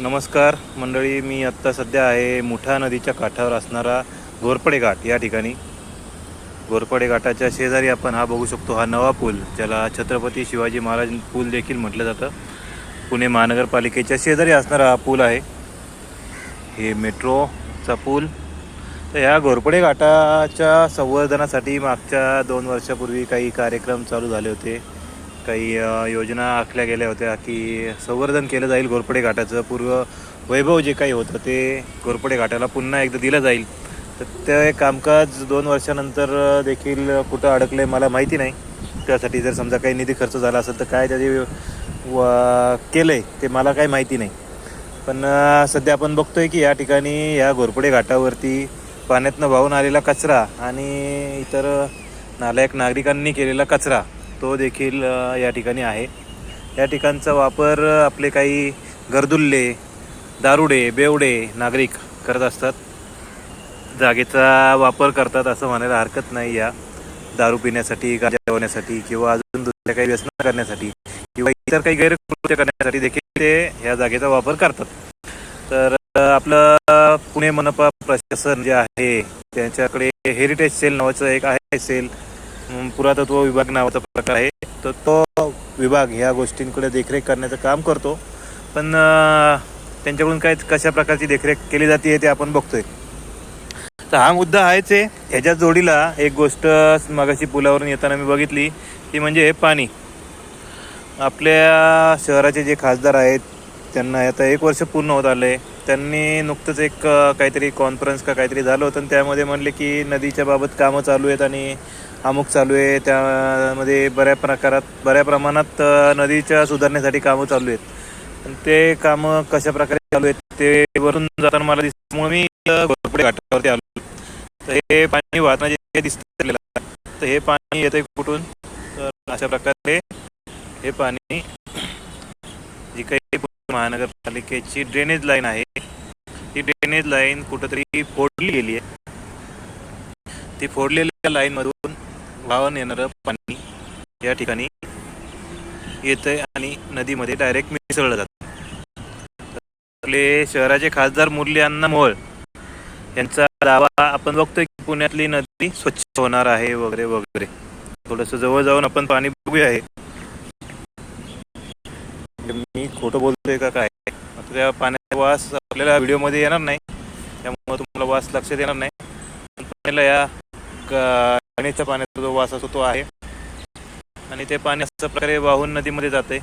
नमस्कार मंडळी मी आत्ता सध्या आहे मुठा नदीच्या काठावर असणारा घोरपडे घाट या ठिकाणी. घोरपडे घाटाच्या शेजारी आपण हा बघू शकतो हा नवा पूल ज्याला छत्रपती शिवाजी महाराज पूल देखील म्हटलं जातं. पुणे महानगरपालिकेच्या शेजारी असणारा हा पूल आहे. हे मेट्रोचा पूल. तर ह्या घोरपडे घाटाच्या संवर्धनासाठी मागच्या दोन वर्षापूर्वी काही कार्यक्रम चालू झाले होते. काही योजना आखल्या गेल्या होत्या की संवर्धन केलं जाईल घोरपडे घाटाचं. पूर्व वैभव जे काही होतं ते घोरपडे घाटाला पुन्हा एकदा दिलं जाईल. तर ते कामकाज दोन वर्षानंतर देखील कुठं अडकलं आहे मला माहिती नाही. त्यासाठी जर समजा काही निधी खर्च झाला असेल तर काय त्याचे व केलं आहे ते मला काही माहिती नाही. पण सध्या आपण बघतोय की या ठिकाणी या घोरपडे घाटावरती पाण्यातनं वाहून आलेला कचरा आणि इतर नालायक नागरिकांनी केलेला कचरा तो देखील या ठिकाणी आहे. या ठिकाणचा वापर आपले काही गर्दुल्ले दारुडे बेवडे नागरिक करत असतात. जागेचा वापर करतात असं म्हणायला हरकत नाही या. दारू पिण्यासाठी गांजा होण्यासाठी किंवा अजून दुसऱ्या काही व्यसन करण्यासाठी किंवा इतर काही गैरकृत्य करण्यासाठी देखील ते ह्या जागेचा वापर करतात. तर आपलं पुणे मनपा प्रशासन जे आहे त्यांच्याकडे हेरिटेज सेल नावाचं एक आहे सेल पुरातत्व विभाग नावाचा प्रकार आहे. तर तो विभाग ह्या गोष्टींकडे देखरेख करण्याचं काम करतो. पण त्यांच्याकडून काय कशा प्रकारची देखरेख केली जाते ते आपण बघतोय. तर हा मुद्दा आहेच आहे. ह्याच्या जोडीला एक गोष्ट मागाशी पुलावरून येताना मी बघितली ती म्हणजे पाणी. आपल्या शहराचे जे खासदार आहेत त्यांना आता एक वर्ष पूर्ण होत आलं आहे त्यांनी नुकतंच एक काहीतरी कॉन्फरन्स का काहीतरी झालं होतं आणि त्यामध्ये म्हणले की नदीच्या बाबत कामं चालू आहेत आणि अमुक चालू आहे त्यामध्ये बऱ्या प्रकारात बऱ्या प्रमाणात नदीच्या सुधारण्यासाठी कामं चालू आहेत. आणि ते कामं कशा प्रकारे चालू आहेत ते वरून जाताना मला दिसल्यामुळे मी घोरपडे घाटावरती आलो. तर हे पाणी वाहताना जे दिसतं तर हे पाणी येतंय कुठून? तर अशा प्रकारे हे पाणी जी काही महानगरपालिकेची ड्रेनेज लाईन आहे ती ड्रेनेज लाईन कुठंतरी फोडली गेली आहे. ती फोडलेल्या लाईनमधून वाहून येणारं पाणी या ठिकाणी येतंय आणि नदीमध्ये डायरेक्ट मिसळलं जातं. आपले शहराचे खासदार मुरली अण्णा मोहोळ यांचा दावा आपण बघतोय की पुण्यातली नदी स्वच्छ होणार आहे वगैरे वगैरे. थोडंसं जवळ जाऊन आपण पाणी बघूया आहे मी खोटं बोलतोय का काय? आता त्या पाण्याचा वास आपल्याला व्हिडिओमध्ये येणार नाही. त्यामुळे तुम्हाला वास लक्षात येणार नाही. पण पाण्याला या पाण्याच्या पाण्याचा जो वास असतो तो आहे. आणि ते पाणी अशा प्रकारे वाहून नदीमध्ये जाते.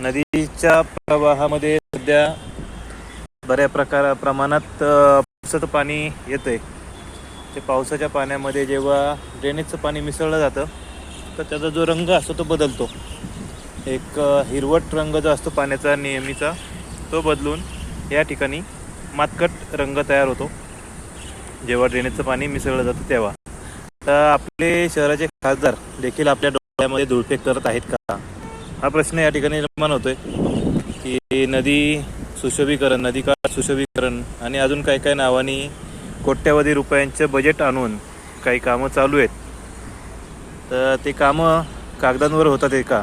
नदीच्या प्रवाहामध्ये सध्या बऱ्या प्रकार प्रमाणात पावसाचं पाणी येतंय. ते पावसाच्या पाण्यामध्ये जेव्हा ड्रेनेजचं पाणी मिसळलं जातं तर त्याचा जो रंग असतो तो बदलतो. एक हिरवट रंग जो असतो पाण्याचा नेहमीचा तो बदलून या ठिकाणी मातकट रंग तयार होतो. जेव्हा ड्रेनेजचं पाणी मिसळलं जातं तेव्हा. तर आपले शहराचे खासदार देखील आपल्या डोळ्यामध्ये धुळफेक करत आहेत का? हा प्रश्न या ठिकाणी निर्माण होतोय की नदी सुशोभीकरण नदीकाळ सुशोभीकरण आणि अजून काही काही नावानी कोट्यावधी रुपयांचं बजेट आणून काही कामं चालू आहेत. तर ते कामं कागदांवर होतात आहे का?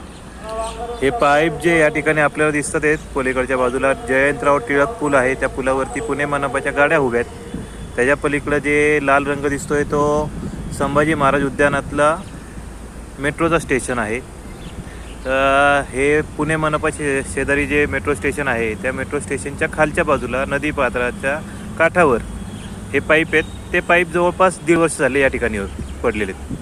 हे पाईप जे या ठिकाणी आपल्याला दिसतात आहेत पलीकडच्या बाजूला जयंतराव टिळक पूल आहे त्या पुलावरती पुणे मनपाच्या गाड्या उभ्या आहेत. त्याच्या पलीकडं जे लाल रंग दिसतोय तो संभाजी महाराज उद्यानातला मेट्रोचं स्टेशन आहे. तर हे पुणे मनपाचे शेजारी जे मेट्रो स्टेशन आहे त्या मेट्रो स्टेशनच्या खालच्या बाजूला नदी पात्राच्या काठावर हे पाईप आहेत. ते पाईप जवळपास दीड वर्ष झाले या ठिकाणी पडलेले आहेत.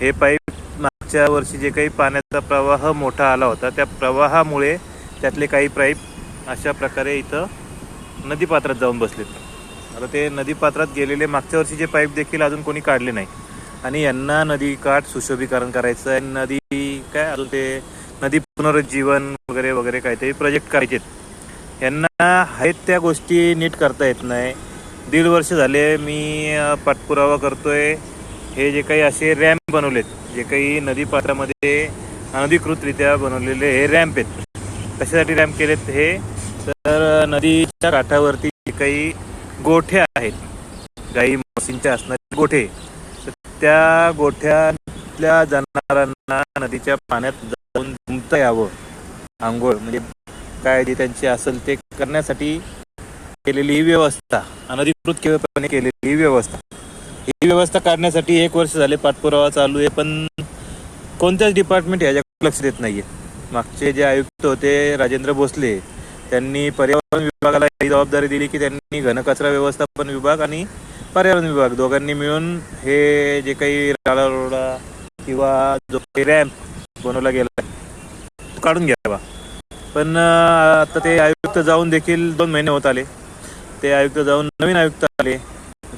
हे पाईप मागच्या वर्षी जे काही पाण्याचा प्रवाह मोठा आला होता त्या प्रवाहामुळे त्यातले काही पाईप अशा प्रकारे इथं नदीपात्रात जाऊन बसलेत. आता ते नदीपात्रात गेलेले मागच्या वर्षी जे पाईप देखील अजून कोणी काढले नाही. आणि यांना नदीकाठ सुशोभीकरण करायचं आहे. नदी काय आलं ते? नदी पुनरुज्जीवन वगैरे वगैरे काहीतरी प्रोजेक्ट करायचे यांना आहेत त्या गोष्टी नीट करता येत नाही. दीड वर्ष झाले मी पाठपुरावा करतोय. हे जे काही असे रॅम्प बनवलेत जे काही नदी पात्रामध्ये अनधिकृतरित्या बनवलेले हे रॅम्प आहेत. कशासाठी रॅम्प केलेत हे? तर नदीच्या काठावरती जे काही गोठे आहेत गाई म्हशींच्या असणारे गोठे त्या गोठ्यातल्या जनावरांना नदीच्या पाण्यात जाऊन धुमता यावं. आंघोळ म्हणजे काय जे त्यांची असेल ते करण्यासाठी केलेली ही व्यवस्था अनधिकृतपणे केलेली ही व्यवस्था. ही व्यवस्था काढण्यासाठी एक वर्ष झाले पाठपुरावा चालू आहे पण कोणत्याच डिपार्टमेंट याच्याकडे लक्ष देत नाही आहे मागचे जे आयुक्त होते राजेंद्र भोसले त्यांनी पर्यावरण विभागाला ही जबाबदारी दिली की त्यांनी घनकचरा व्यवस्थापन विभाग आणि पर्यावरण विभाग दोघांनी मिळून हे जे काही रोडा किंवा जो काही रॅम्प बनवला गेला आहे, तो काढून घ्यावा. पण आता ते आयुक्त जाऊन देखील दोन महिने होत आले. ते आयुक्त जाऊन नवीन आयुक्त आले.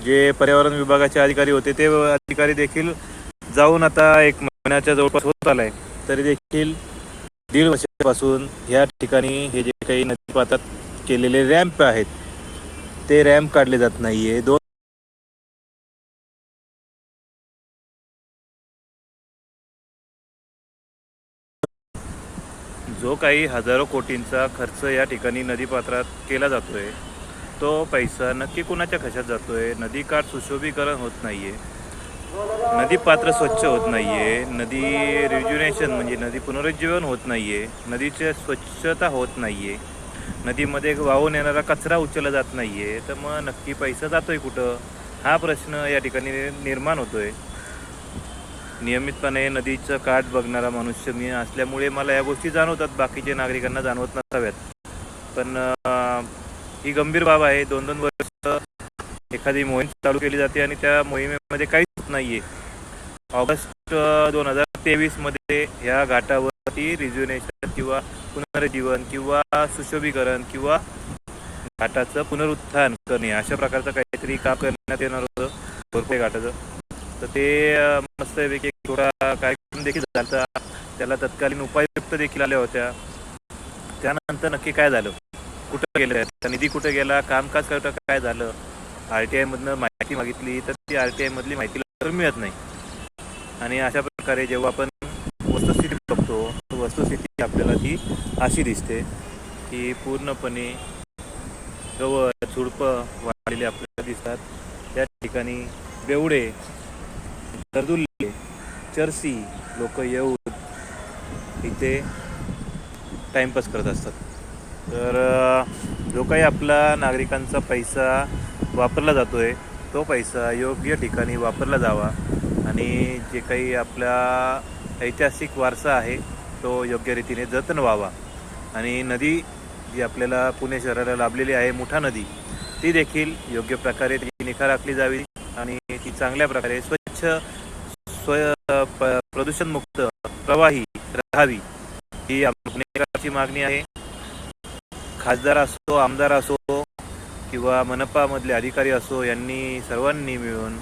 जे पर्यावरण विभागाचे अधिकारी होते ते अधिकारी देखील जाऊन आता एक महिन्याच्या जवळपास होत आलाय. तरी देखील दीड वर्षापासून ह्या ठिकाणी हे जे काही नदीपातात केलेले रॅम्प आहेत ते रॅम्प काढले जात नाहीये. दोन जो काही हजारो कोटींचा खर्च या ठिकाणी नदीपात्रात केला जातोय तो पैसा नक्की कुणाच्या खशात जातोय? नदीकाठ सुशोभीकरण होत नाहीये. नदी पात्र स्वच्छ होत नाहीये. नदी रिज्युनेशन म्हणजे नदी पुनरुज्जीवन होत नाहीये. नदीचे स्वच्छता होत नाहीये. नदीमध्ये वाहून येणारा कचरा उचलला जात नाहीये. तर मग नक्की पैसा जातोय कुठं? हा प्रश्न या ठिकाणी निर्माण होतोय. नियमितपणे नदीचं काठ बघणारा मनुष्य मी असल्यामुळे मला या गोष्टी जाणवतात. बाकीच्या नागरिकांना जाणवत नसाव्यात. पण ही गंभीर बाब आहे. दोन दोन वर्ष एखादी मोहीम चालू केली जाते आणि त्या मोहिमेमध्ये काहीच होत नाहीये. ऑगस्ट दोन हजार तेवीसमध्ये ह्या घाटावरती रिज्युनेशन किंवा पुनरुज्जीवन किंवा सुशोभीकरण किंवा घाटाचं पुनरुत्थान करणे अशा प्रकारचं काहीतरी काम करण्यात येणार होतं. भरपूर घाटाचं. तर ते मस्त मस्तपैकी एक थोडा कार्यक्रम देखील झाला त्याला तत्कालीन उपायुक्त देखील आल्या होत्या. त्यानंतर नक्की काय झालं? कुठं गेलं? त्या निधी कुठं गेला? कामकाज करता काय झालं? आर टी आयमधनं माहिती मागितली तर ती आर टी आयमधली माहिती मिळत नाही. आणि अशा प्रकारे जेव्हा आपण वस्तुस्थिती बघतो वस्तुस्थिती आपल्याला ती अशी दिसते की पूर्णपणे गवत झुडपं वाढलेले आपल्याला दिसतात. त्या ठिकाणी बेवडे गर्दुल्ले चर्सी लोक येऊन इथे टाईमपास करत असतात. तर जो काही आपला नागरिकांचा पैसा वापरला जातो आहे तो पैसा योग्य ठिकाणी वापरला जावा आणि जे काही आपला ऐतिहासिक वारसा आहे तो योग्य रीतीने जतन व्हावा. आणि नदी जी आपल्याला पुणे शहराला लाभलेली आहे मुठा नदी ती देखील योग्य प्रकारे ती निखा राखली जावी आणि ती चांगल्या प्रकारे स्वच्छ स्वय प्रदूषणमुक्त प्रवाही राहावी ही पुणेकरांची मागणी आहे. खासदार असो आमदार असो किंवा मनपामधले अधिकारी असो यांनी सर्वांनी मिळून